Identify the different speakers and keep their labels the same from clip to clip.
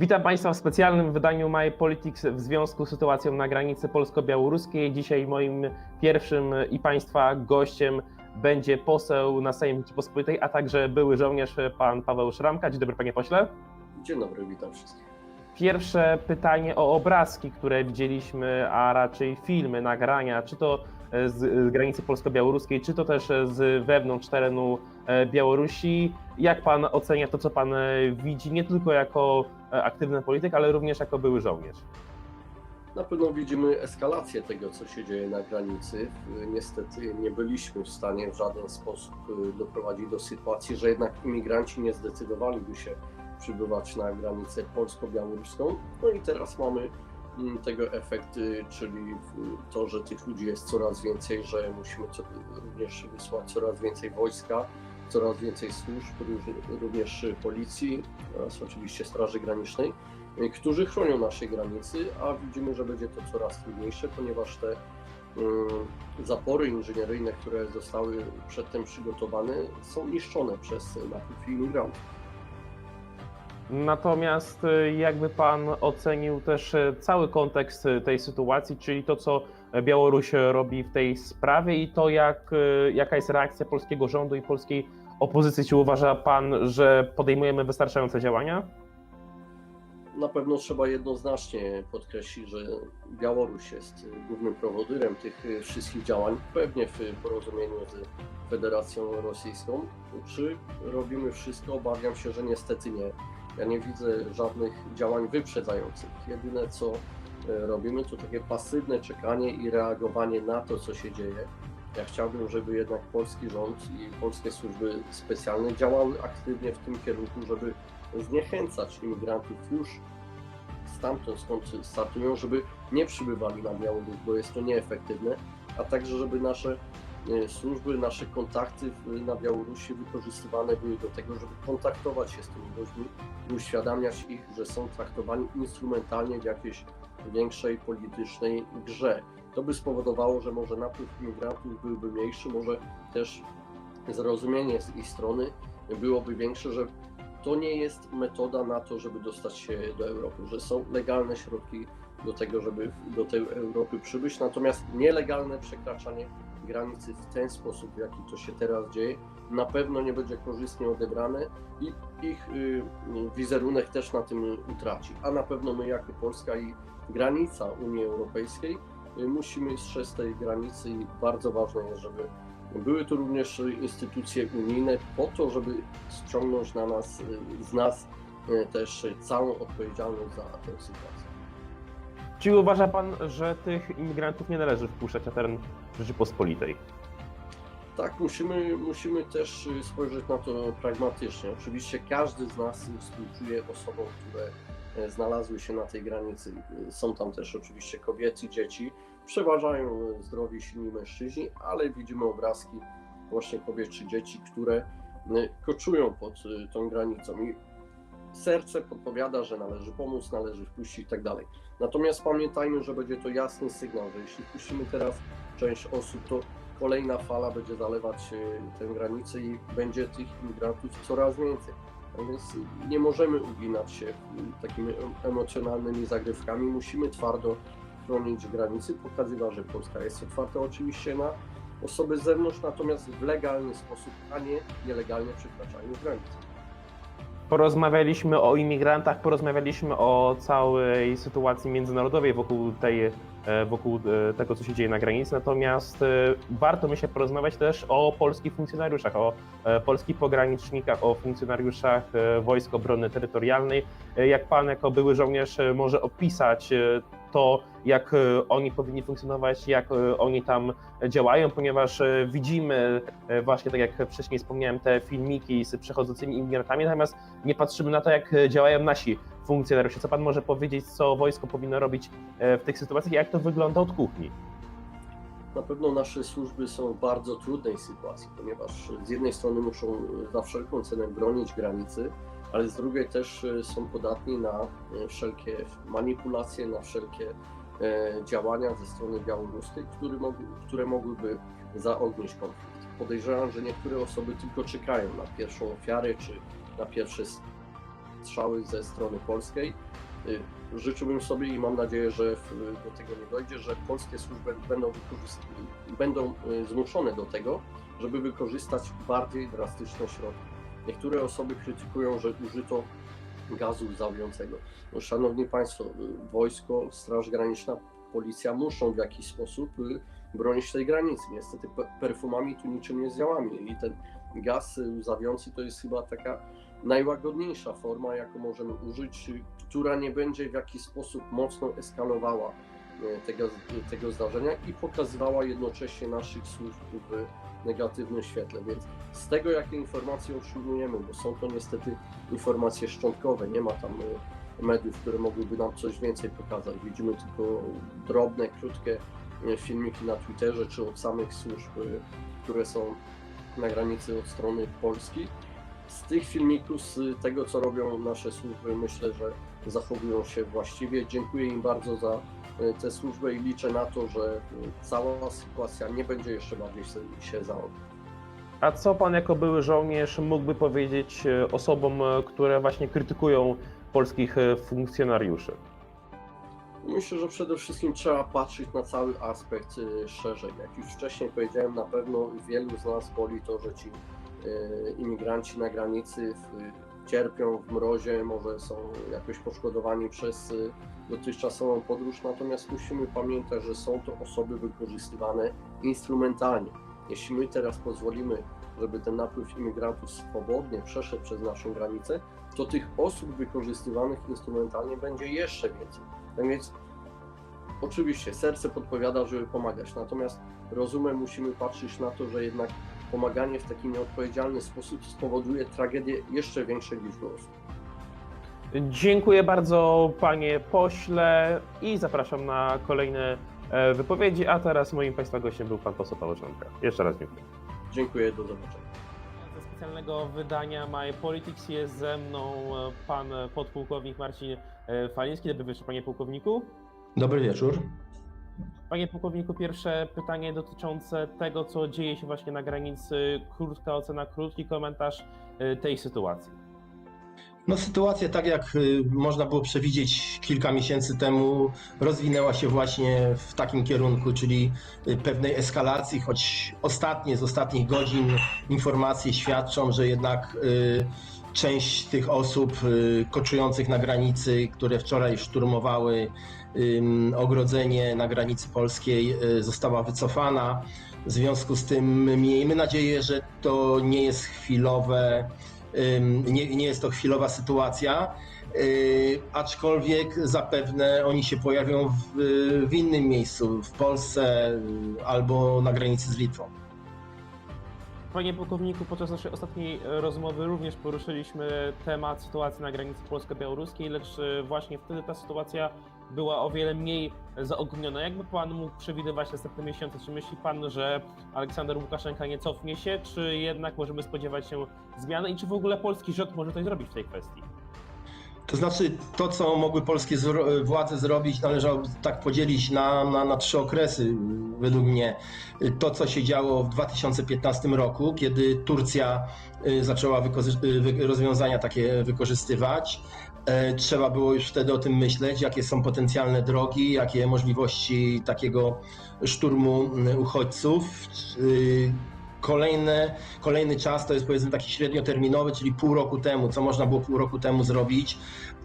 Speaker 1: Witam Państwa w specjalnym wydaniu My Politics w związku z sytuacją na granicy polsko-białoruskiej. Dzisiaj moim pierwszym i Państwa gościem będzie poseł na Sejm Rzeczypospolitej, a także były żołnierz pan Paweł Szramka. Dzień dobry Panie Pośle.
Speaker 2: Dzień dobry, witam wszystkich.
Speaker 1: Pierwsze pytanie o obrazki, które widzieliśmy, a raczej filmy, nagrania, czy to z granicy polsko-białoruskiej, czy to też z wewnątrz terenu Białorusi. Jak Pan ocenia to, co Pan e, widzi, nie tylko jako e, aktywny polityk, ale również jako były żołnierz?
Speaker 2: Na pewno widzimy eskalację tego, co się dzieje na granicy. Niestety nie byliśmy w stanie w żaden sposób doprowadzić do sytuacji, że jednak imigranci nie zdecydowaliby się przybywać na granicę polsko-białoruską. No i teraz mamy mm, tego efekty, czyli to, że tych ludzi jest coraz więcej, że musimy również wysłać coraz więcej wojska, coraz więcej służb, również policji oraz oczywiście Straży Granicznej. y, którzy chronią nasze granicy, a widzimy, że będzie to coraz trudniejsze, ponieważ te mm, zapory inżynieryjne, które zostały przedtem przygotowane, są niszczone przez napływ imigrantów.
Speaker 1: Natomiast e, jakby Pan ocenił też cały kontekst tej sytuacji, czyli to, co Białoruś robi w tej sprawie i to, jak, e, jaka jest reakcja polskiego rządu i polskiej opozycji. Czy uważa Pan, że podejmujemy wystarczające działania?
Speaker 2: Na pewno trzeba jednoznacznie podkreślić, że Białoruś jest głównym prowodyrem tych wszystkich działań, pewnie w porozumieniu z Federacją Rosyjską. Czy robimy wszystko? Obawiam się, że niestety nie. Ja nie widzę żadnych działań wyprzedzających. Jedyne co robimy to takie pasywne czekanie i reagowanie na to, co się dzieje. Ja chciałbym, żeby jednak polski rząd i polskie służby specjalne działały aktywnie w tym kierunku, żeby zniechęcać imigrantów już stamtąd, skąd startują, żeby nie przybywali na Białoruś, bo jest to nieefektywne, a także żeby nasze e, służby, nasze kontakty na Białorusi wykorzystywane były do tego, żeby kontaktować się z tymi ludźmi i uświadamiać ich, że są traktowani instrumentalnie w jakiejś większej politycznej grze. To by spowodowało, że może napływ imigrantów byłby mniejszy, może też zrozumienie z ich strony byłoby większe, że to nie jest metoda na to, żeby dostać się do Europy, że są legalne środki do tego, żeby do tej Europy przybyć, natomiast nielegalne przekraczanie granicy w ten sposób, w jaki to się teraz dzieje, na pewno nie będzie korzystnie odebrane i ich y, wizerunek też na tym utraci. A na pewno my jako Polska i granica Unii Europejskiej y, musimy strzec tej granicy i bardzo ważne jest, żeby były to również instytucje unijne po to, żeby ściągnąć na nas, y, z nas y, też całą odpowiedzialność za tę sytuację.
Speaker 1: Czy uważa Pan, że tych imigrantów nie należy wpuszczać na teren Rzeczypospolitej?
Speaker 2: Tak, musimy, musimy też spojrzeć na to pragmatycznie. Oczywiście każdy z nas współczuje osobom, które znalazły się na tej granicy. Y, Są tam też oczywiście kobiety, dzieci. Przeważają e, zdrowi, silni mężczyźni, ale widzimy obrazki właśnie kobiet czy dzieci, które koczują pod tą granicą. I serce podpowiada, że należy pomóc, należy wpuścić i tak dalej. Natomiast pamiętajmy, że będzie to jasny sygnał, że jeśli wpuścimy teraz część osób, to kolejna fala będzie zalewać e, tę granicę i będzie tych imigrantów coraz więcej. Więc nie możemy uginać się takimi em- emocjonalnymi zagrywkami. Musimy twardo chronić granicy, pokazywać, że Polska jest otwarta oczywiście na osoby z zewnątrz, natomiast w legalny sposób, a nie nielegalnie przekraczaniu granicy.
Speaker 1: Porozmawialiśmy o imigrantach, porozmawialiśmy o całej sytuacji międzynarodowej wokół, tej, wokół e, tego, co się dzieje na granicy. Natomiast e, warto myślę porozmawiać też o polskich funkcjonariuszach, o e, polskich pogranicznikach, o funkcjonariuszach e, Wojsk Obrony Terytorialnej. E, Jak pan jako były żołnierz e, może opisać e, to, jak e, oni powinni funkcjonować, jak e, oni tam działają, ponieważ e, widzimy właśnie, tak jak wcześniej wspomniałem, te filmiki z przechodzącymi imigrantami, natomiast nie patrzymy na to, jak działają nasi funkcjonariusze. Co pan może powiedzieć, co wojsko powinno robić w tych sytuacjach, jak to wygląda od kuchni?
Speaker 2: Na pewno nasze służby są w bardzo trudnej sytuacji, ponieważ z jednej strony muszą za wszelką cenę bronić granicy, ale z drugiej też e, są podatni na e, wszelkie manipulacje, na wszelkie e, działania ze strony białoruskiej, które, które mogłyby zaognić konflikt. Podejrzewam, że niektóre osoby tylko czekają na pierwszą ofiarę czy na pierwsze strzały ze strony polskiej. Y, Życzyłbym sobie i mam nadzieję, że do tego nie dojdzie, że polskie służby będą, będą y, zmuszone do tego, żeby wykorzystać bardziej drastyczne środki. Niektóre osoby krytykują, że użyto gazu łzawiącego. No, szanowni Państwo, y, wojsko, Straż Graniczna, policja muszą w jakiś sposób y, bronić tej granicy. Niestety pe- perfumami tu niczym nie zdziałamy i ten gaz y, łzawiący to jest chyba taka najłagodniejsza forma, jaką możemy użyć, y, która nie będzie w jakiś sposób mocno eskalowała y, tego, tego zdarzenia i pokazywała jednocześnie naszych służb w negatywnym świetle. Więc z tego, jakie informacje otrzymujemy, bo są to niestety informacje szczątkowe, nie ma tam y, mediów, które mogłyby nam coś więcej pokazać. Widzimy tylko drobne, krótkie y, filmiki na Twitterze czy od samych służb, które są na granicy od strony Polski. Z tych filmików, z tego co robią nasze służby, myślę, że zachowują się właściwie. Dziękuję im bardzo za tę służbę i liczę na to, że y, cała sytuacja nie będzie jeszcze bardziej się- zaogniać.
Speaker 1: A co pan jako były żołnierz mógłby powiedzieć e, osobom, e, które właśnie krytykują polskich e, funkcjonariuszy?
Speaker 2: Myślę, że przede wszystkim trzeba patrzeć na cały aspekt szerzej. Jak już wcześniej powiedziałem, na pewno wielu z nas boli to, że ci imigranci na granicy cierpią w mrozie, może są jakoś poszkodowani przez dotychczasową podróż, natomiast musimy pamiętać, że są to osoby wykorzystywane instrumentalnie. Jeśli my teraz pozwolimy, żeby ten napływ imigrantów swobodnie przeszedł przez naszą granicę, to tych osób wykorzystywanych instrumentalnie będzie jeszcze więcej. Tak więc oczywiście serce podpowiada, żeby pomagać, natomiast rozumem musimy patrzeć na to, że jednak pomaganie w taki nieodpowiedzialny sposób spowoduje tragedię jeszcze większej liczby osób.
Speaker 1: Dziękuję bardzo panie pośle i zapraszam na kolejne e, wypowiedzi, a teraz moim państwa gościem był pan poseł Paweł Szanka. Jeszcze raz dziękuję.
Speaker 2: Dziękuję, do zobaczenia.
Speaker 1: Ze specjalnego wydania My Politics jest ze mną e, pan podpułkownik Marcin e, Faliński. Dobry wieczór panie pułkowniku.
Speaker 3: Dobry wieczór.
Speaker 1: Panie pułkowniku, pierwsze pytanie dotyczące tego, co dzieje się właśnie na granicy. Krótka ocena, krótki komentarz tej sytuacji.
Speaker 3: No sytuacja, tak jak y, można było przewidzieć kilka miesięcy temu, rozwinęła się właśnie w takim kierunku, czyli y, pewnej eskalacji, choć ostatnie z ostatnich godzin informacje świadczą, że jednak y, część tych osób koczujących na granicy, które wczoraj szturmowały ogrodzenie na granicy polskiej, została wycofana. W związku z tym miejmy nadzieję, że to nie jest chwilowe Nie, nie jest to chwilowa sytuacja, yy, aczkolwiek zapewne oni się pojawią w, w innym miejscu, w Polsce yy, albo na granicy z Litwą.
Speaker 1: Panie pułkowniku, podczas naszej ostatniej rozmowy również poruszyliśmy temat sytuacji na granicy polsko-białoruskiej, lecz właśnie wtedy ta sytuacja była o wiele mniej zaogniona. Jakby pan mógł przewidywać następne miesiące? Czy myśli pan, że Aleksander Łukaszenka nie cofnie się, czy jednak możemy spodziewać się zmiany i czy w ogóle polski rząd może coś zrobić w tej kwestii?
Speaker 3: To znaczy, to co mogły polskie władze zrobić, należało tak podzielić na, na, na trzy okresy, według mnie. To, co się działo w 2015 roku, kiedy Turcja yy, zaczęła wy- rozwiązania takie wykorzystywać. E, Trzeba było już wtedy o tym myśleć, jakie są potencjalne drogi, jakie możliwości takiego szturmu uchodźców. Yy, Kolejne, kolejny czas to jest powiedzmy taki średnioterminowy, czyli pół roku temu, co można było pół roku temu zrobić.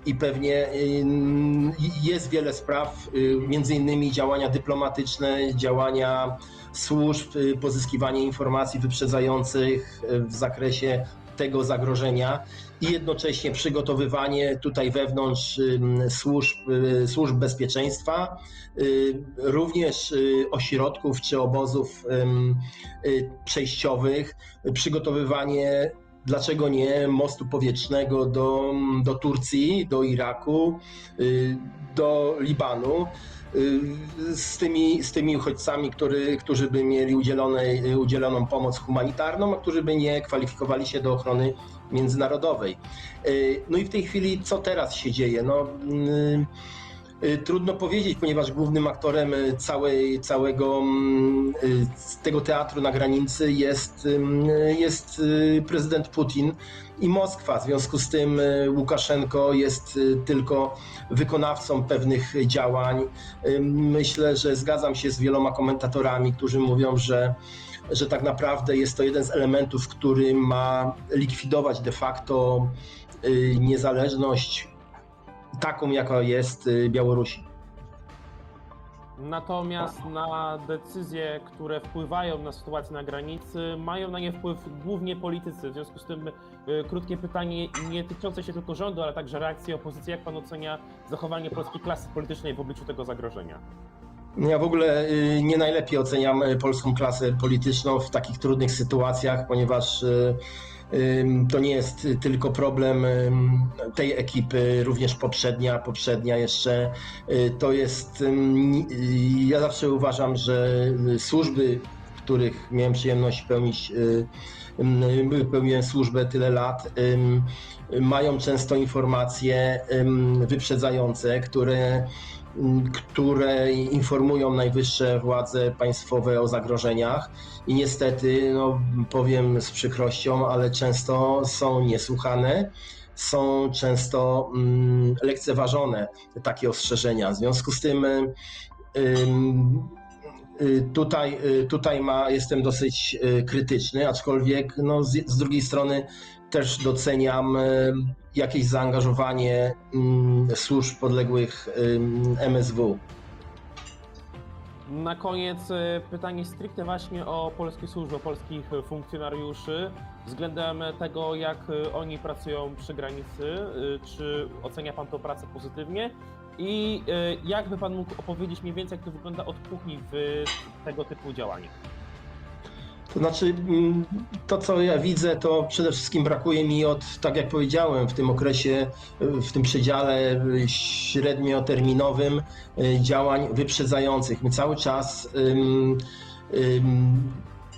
Speaker 3: I pewnie ym, jest wiele spraw, między innymi działania dyplomatyczne, działania służb, pozyskiwanie informacji wyprzedzających w zakresie tego zagrożenia i jednocześnie przygotowywanie tutaj wewnątrz służb, y, służb bezpieczeństwa, y, również y, ośrodków czy obozów przejściowych, przygotowywanie, dlaczego nie, mostu powietrznego do, do Turcji, do Iraku, do Libanu. Y, Z tymi, z tymi uchodźcami, który, którzy by mieli udzieloną pomoc humanitarną, a którzy by nie kwalifikowali się do ochrony międzynarodowej. Y, No i w tej chwili, co teraz się dzieje? No, y, trudno powiedzieć, ponieważ głównym aktorem y, całej, całego mm, y, tego teatru na granicy jest, jest y, prezydent Putin i Moskwa. W związku z tym y, Łukaszenko jest y, tylko wykonawcą pewnych działań. Myślę, że zgadzam się z wieloma komentatorami, którzy mówią, że że tak naprawdę jest to jeden z elementów, który ma likwidować de facto y, niezależność taką, jaka jest y, Białorusi.
Speaker 1: Natomiast na decyzje, które wpływają na sytuację na granicy, mają na nie wpływ głównie politycy. W związku z tym y, krótkie pytanie, nie tyczące się tylko rządu, ale także reakcji opozycji. Jak pan ocenia zachowanie polskiej klasy politycznej w obliczu tego zagrożenia?
Speaker 3: Ja w ogóle y, nie najlepiej oceniam polską klasę polityczną w takich trudnych sytuacjach, ponieważ y, to nie jest tylko problem tej ekipy, również poprzednia, poprzednia jeszcze. Y, To jest, y, ja zawsze uważam, że y, służby, w których miałem przyjemność pełnić, pełniłem służbę tyle lat, mają często informacje wyprzedzające, które które informują najwyższe władze państwowe o zagrożeniach i niestety, no, powiem z przykrością, ale często są niesłuchane, są często mm, lekceważone takie ostrzeżenia. W związku z tym y, tutaj, y, tutaj ma, jestem dosyć y, krytyczny, aczkolwiek no, z, z drugiej strony też doceniam y, jakieś zaangażowanie mm, służb podległych ym, MSW.
Speaker 1: Na koniec e, pytanie stricte właśnie o polskie służby, o polskich funkcjonariuszy względem tego, jak oni pracują przy granicy. Czy ocenia Pan tą pracę pozytywnie? I e, jak by Pan mógł opowiedzieć mniej więcej, jak to wygląda od kuchni w tego typu działaniach?
Speaker 3: To znaczy, mm, to co ja widzę, to przede wszystkim brakuje mi od, tak jak powiedziałem, w tym okresie, y, w tym przedziale y, średnioterminowym y, działań wyprzedzających. My cały czas ym, ym,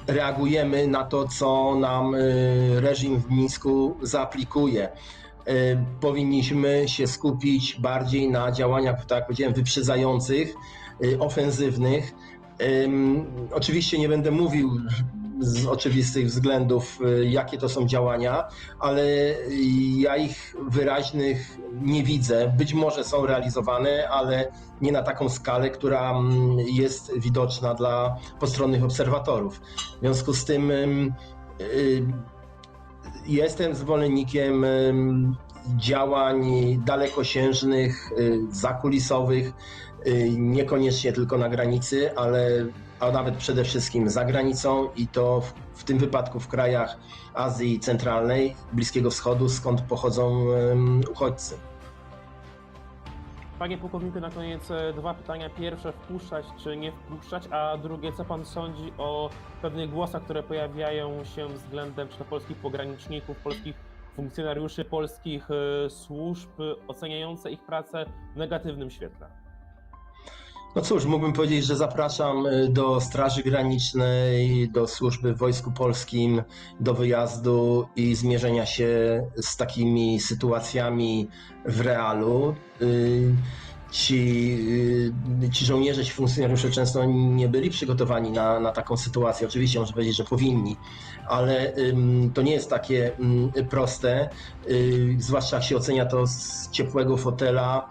Speaker 3: reagujemy na to, co nam reżim w Mińsku zaaplikuje. Powinniśmy się skupić bardziej na działaniach, tak jak powiedziałem, wyprzedzających, ofensywnych. Oczywiście nie będę mówił z oczywistych względów, y, jakie to są działania, ale ja ich wyraźnych nie widzę. Być może są realizowane, ale nie na taką skalę, która mm, jest widoczna dla postronnych obserwatorów. W związku z tym ym, y, jestem zwolennikiem działań dalekosiężnych, y, zakulisowych, niekoniecznie tylko na granicy, ale a nawet przede wszystkim za granicą i to w, w tym wypadku w krajach Azji Centralnej, Bliskiego Wschodu, skąd pochodzą uchodźcy.
Speaker 1: Panie pułkowniku, na koniec e, dwa pytania. Pierwsze, wpuszczać czy nie wpuszczać, a drugie, co pan sądzi o pewnych głosach, które pojawiają się względem czy to polskich pograniczników, polskich funkcjonariuszy, polskich e, służb, oceniające ich pracę w negatywnym świetle?
Speaker 3: No cóż, mógłbym powiedzieć, że zapraszam y, do Straży Granicznej, do służby w Wojsku Polskim, do wyjazdu i zmierzenia się z takimi sytuacjami w realu. Y, Ci, y, ci żołnierze, ci funkcjonariusze często nie byli przygotowani na, na taką sytuację. Oczywiście można powiedzieć, że powinni, ale to nie jest takie proste, zwłaszcza jak się ocenia to z ciepłego fotela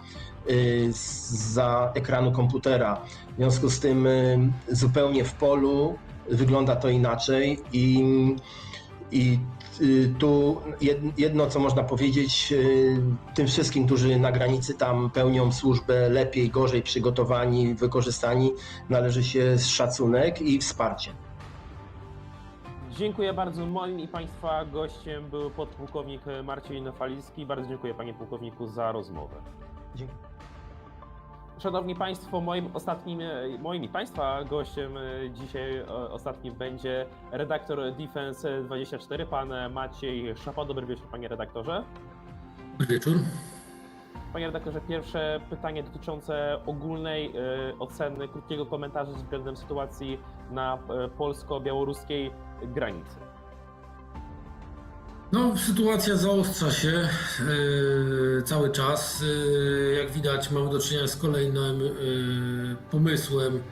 Speaker 3: za ekranu komputera. W związku z tym y, zupełnie w polu wygląda to inaczej i, i y, tu jed- jedno, co można powiedzieć y, tym wszystkim, którzy na granicy tam pełnią służbę lepiej, gorzej przygotowani, wykorzystani, należy się szacunek i wsparcie.
Speaker 1: Dziękuję bardzo. Moim i Państwa gościem był podpułkownik Marcin Faliński. Bardzo dziękuję Panie Pułkowniku za rozmowę.
Speaker 3: Dziękuję.
Speaker 1: Szanowni Państwo, moim ostatnim, e, moim i Państwa gościem e, dzisiaj e, ostatnim będzie redaktor Defense24, pan Maciej Szapa. Dobry wieczór, panie redaktorze.
Speaker 4: Dobry wieczór.
Speaker 1: Panie redaktorze, pierwsze pytanie dotyczące ogólnej oceny, krótkiego komentarza względem sytuacji na polsko-białoruskiej granicy.
Speaker 4: No, sytuacja zaostrza się e, cały czas. E, jak widać, mamy do czynienia z kolejnym e, pomysłem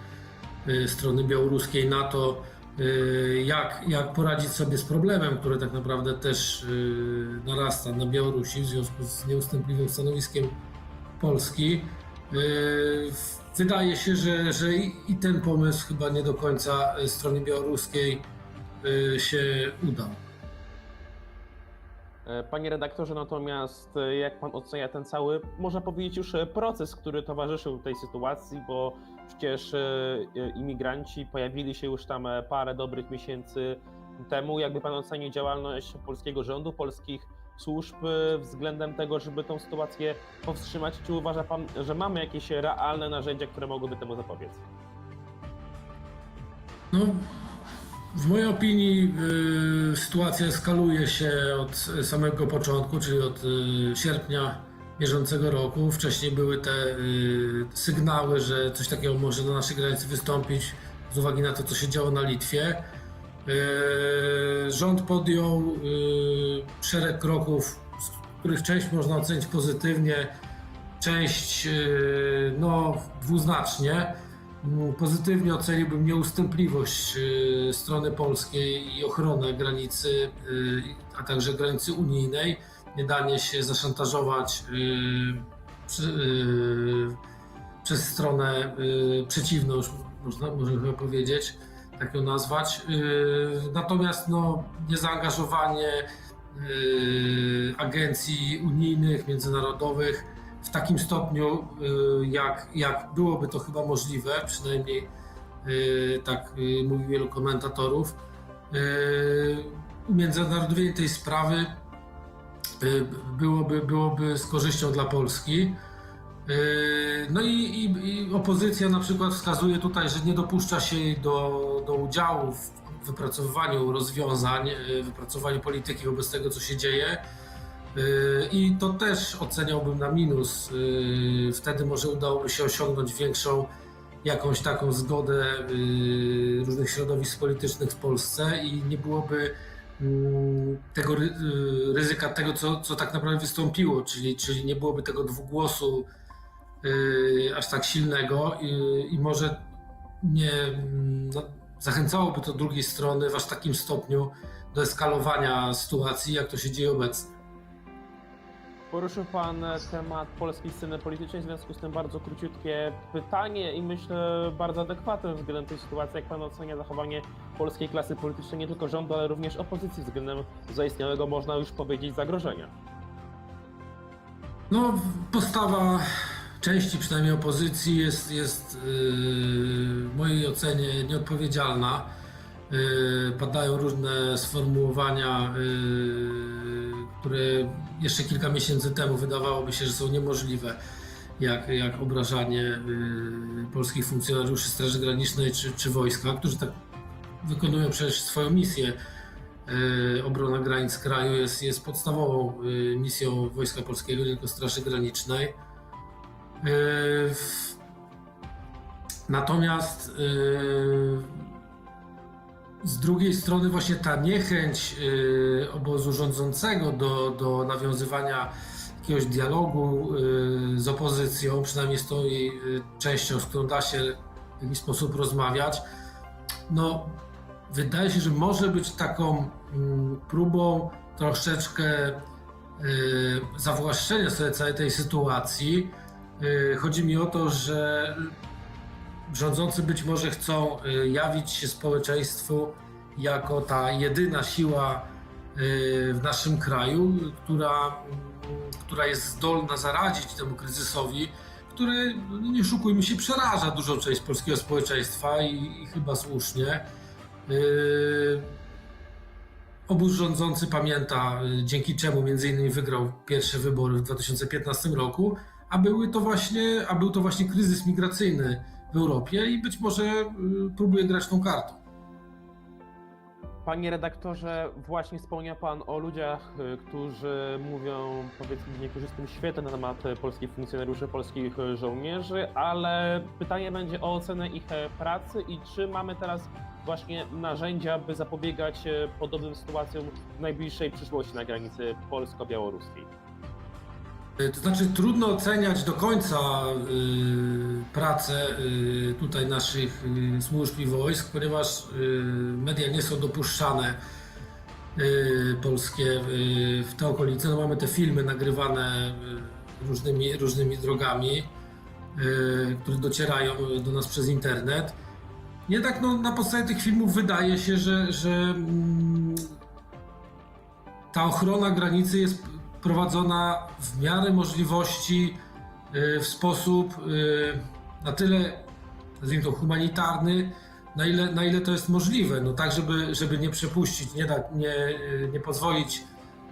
Speaker 4: e, strony białoruskiej na to, e, jak, jak poradzić sobie z problemem, który tak naprawdę też e, narasta na Białorusi w związku z nieustępliwym stanowiskiem Polski. E, Wydaje się, że, że i ten pomysł chyba nie do końca e, stronie białoruskiej e, się udał.
Speaker 1: E, Panie redaktorze, natomiast e, jak pan ocenia ten cały, można powiedzieć już e, proces, który towarzyszył tej sytuacji, bo przecież imigranci pojawili się już tam parę dobrych miesięcy temu. Jakby pan ocenił działalność polskiego rządu, polskich służb względem tego, żeby tą sytuację powstrzymać? Czy uważa pan, że mamy jakieś realne narzędzia, które mogłyby temu zapobiec?
Speaker 4: No, w mojej opinii y, sytuacja eskaluje się od samego początku, czyli od y, sierpnia bieżącego roku. Wcześniej były te y, sygnały, że coś takiego może na naszej granicy wystąpić z uwagi na to, co się działo na Litwie. Y, rząd podjął y, szereg kroków, z których część można ocenić pozytywnie, część y, no, dwuznacznie. Pozytywnie oceniłbym nieustępliwość y, strony polskiej i ochronę granicy, y, a także granicy unijnej. Nie danie się zaszantażować y, przez stronę przeciwną, można, można chyba powiedzieć, tak ją nazwać. Natomiast no, niezaangażowanie agencji unijnych, międzynarodowych w takim stopniu, y, jak, jak byłoby to chyba możliwe, przynajmniej y, tak y, mówi wielu komentatorów. Umiędzynarodowienie tej sprawy byłoby, byłoby z korzyścią dla Polski. No i, i, i opozycja na przykład wskazuje tutaj, że nie dopuszcza się jej do, do udziału w wypracowywaniu rozwiązań, wypracowaniu polityki wobec tego, co się dzieje. Yy, I to też oceniałbym na minus. Yy, Wtedy może udałoby się osiągnąć większą jakąś taką zgodę yy, różnych środowisk politycznych w Polsce i nie byłoby mm, tego ry- ryzyka tego, co, co tak naprawdę wystąpiło, czyli, czyli nie byłoby tego dwugłosu aż tak silnego i, i może nie mm, no, zachęcałoby to drugiej strony w aż takim stopniu do eskalowania sytuacji, jak to się dzieje obecnie.
Speaker 1: Poruszył Pan e, temat polskiej sceny politycznej, w związku z tym bardzo króciutkie pytanie i myślę bardzo adekwatne względem tej sytuacji. Jak Pan ocenia zachowanie polskiej klasy politycznej, nie tylko rządu, ale również opozycji względem zaistniałego, można już powiedzieć, zagrożenia?
Speaker 4: No, postawa części przynajmniej opozycji jest, jest yy, w mojej ocenie nieodpowiedzialna. Yy, padają różne sformułowania, które jeszcze kilka miesięcy temu wydawałoby się, że są niemożliwe, jak, jak obrażanie yy, polskich funkcjonariuszy Straży Granicznej czy, czy wojska, którzy tak wykonują przecież swoją misję. Yy, Obrona granic kraju jest, jest podstawową yy, misją Wojska Polskiego, tylko Straży Granicznej. W- Natomiast yy, z drugiej strony właśnie ta niechęć yy, obozu rządzącego do, do nawiązywania jakiegoś dialogu yy, z opozycją, przynajmniej z tą jej yy, częścią, z którą da się w jakiś sposób rozmawiać, no wydaje się, że może być taką mm, próbą troszeczkę y, zawłaszczenia sobie całej tej sytuacji. Y, chodzi mi o to, że rządzący być może chcą y, jawić się społeczeństwu jako ta jedyna siła y, w naszym kraju, która, mm, która jest zdolna zaradzić temu kryzysowi, który, no nie oszukujmy się, przeraża dużą część polskiego społeczeństwa i, i chyba słusznie. Yy, Obóz rządzący pamięta, dzięki czemu między innymi wygrał pierwsze wybory w 2015 roku, a, były to właśnie, a był to właśnie kryzys migracyjny w Europie i być może yy, próbuje grać tą kartą.
Speaker 1: Panie redaktorze, właśnie wspomniał Pan o ludziach, y, którzy mówią powiedzmy w niekorzystnym świetle na temat y, polskich funkcjonariuszy, polskich y, żołnierzy, ale pytanie będzie o ocenę ich e, pracy i czy mamy teraz właśnie narzędzia, by zapobiegać e, podobnym sytuacjom w najbliższej przyszłości na granicy polsko-białoruskiej.
Speaker 4: Y, To znaczy trudno oceniać do końca y, pracę y, tutaj naszych y, służb i wojsk, ponieważ y, media nie są dopuszczane y, polskie y, w te okolice. No, mamy te filmy nagrywane y, różnymi, różnymi drogami, y, które docierają do nas przez internet. Jednak no, na podstawie tych filmów wydaje się, że, że mm, ta ochrona granicy jest prowadzona w miarę możliwości y, w sposób y, na tyle, nazwijmy to, humanitarny, na ile, na ile to jest możliwe. No tak, żeby, żeby nie przepuścić, nie, da, nie, y, nie pozwolić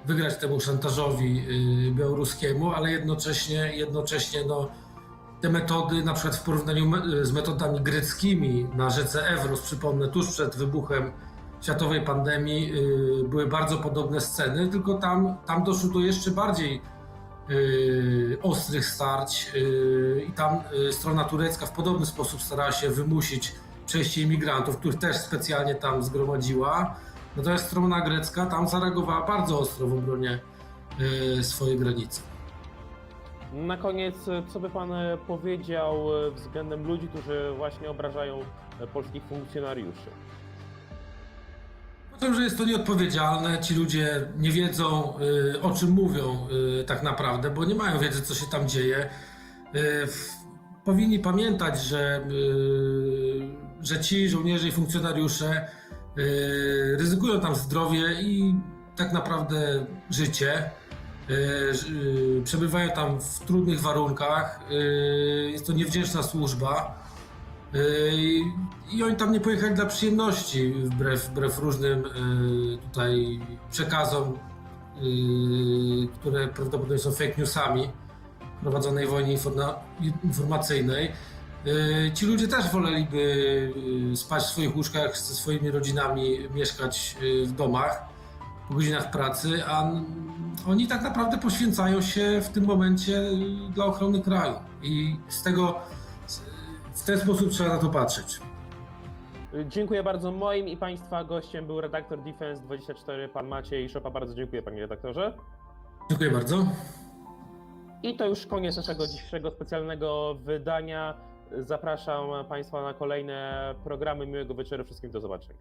Speaker 4: wygrać temu szantażowi białoruskiemu, ale jednocześnie, jednocześnie no, te metody, na przykład w porównaniu z metodami greckimi na rzece Evros, przypomnę, tuż przed wybuchem światowej pandemii y, były bardzo podobne sceny, tylko tam, tam doszło do jeszcze bardziej y, ostrych starć y, i tam strona turecka w podobny sposób starała się wymusić przejście imigrantów, których też specjalnie tam zgromadziła. Natomiast strona grecka tam zareagowała bardzo ostro w obronie swojej granicy.
Speaker 1: Na koniec, co by Pan e, powiedział e, względem ludzi, którzy właśnie obrażają e, polskich funkcjonariuszy?
Speaker 4: Uważam, że jest to nieodpowiedzialne. Ci ludzie nie wiedzą, y, o czym mówią y, tak naprawdę, bo nie mają wiedzy, co się tam dzieje. Y, Powinni pamiętać, że, że ci żołnierze i funkcjonariusze ryzykują tam zdrowie i tak naprawdę życie. Przebywają tam w trudnych warunkach. Jest to niewdzięczna służba. Yy, I oni tam nie pojechali dla przyjemności, wbrew, wbrew różnym yy, tutaj przekazom, yy, które prawdopodobnie są fake newsami prowadzonej wojnie informa- informacyjnej. Ci ludzie też woleliby spać w swoich łóżkach ze swoimi rodzinami, mieszkać w domach po godzinach pracy, a oni tak naprawdę poświęcają się w tym momencie dla ochrony kraju. I z tego w ten sposób trzeba na to patrzeć.
Speaker 1: Dziękuję bardzo. Moim i Państwa gościem był redaktor Defense24, Pan Maciej Szopa. Bardzo dziękuję Panie redaktorze.
Speaker 4: Dziękuję bardzo.
Speaker 1: I to już koniec naszego dzisiejszego specjalnego wydania. Zapraszam Państwa na kolejne programy. Miłego wieczoru wszystkim. Do zobaczenia.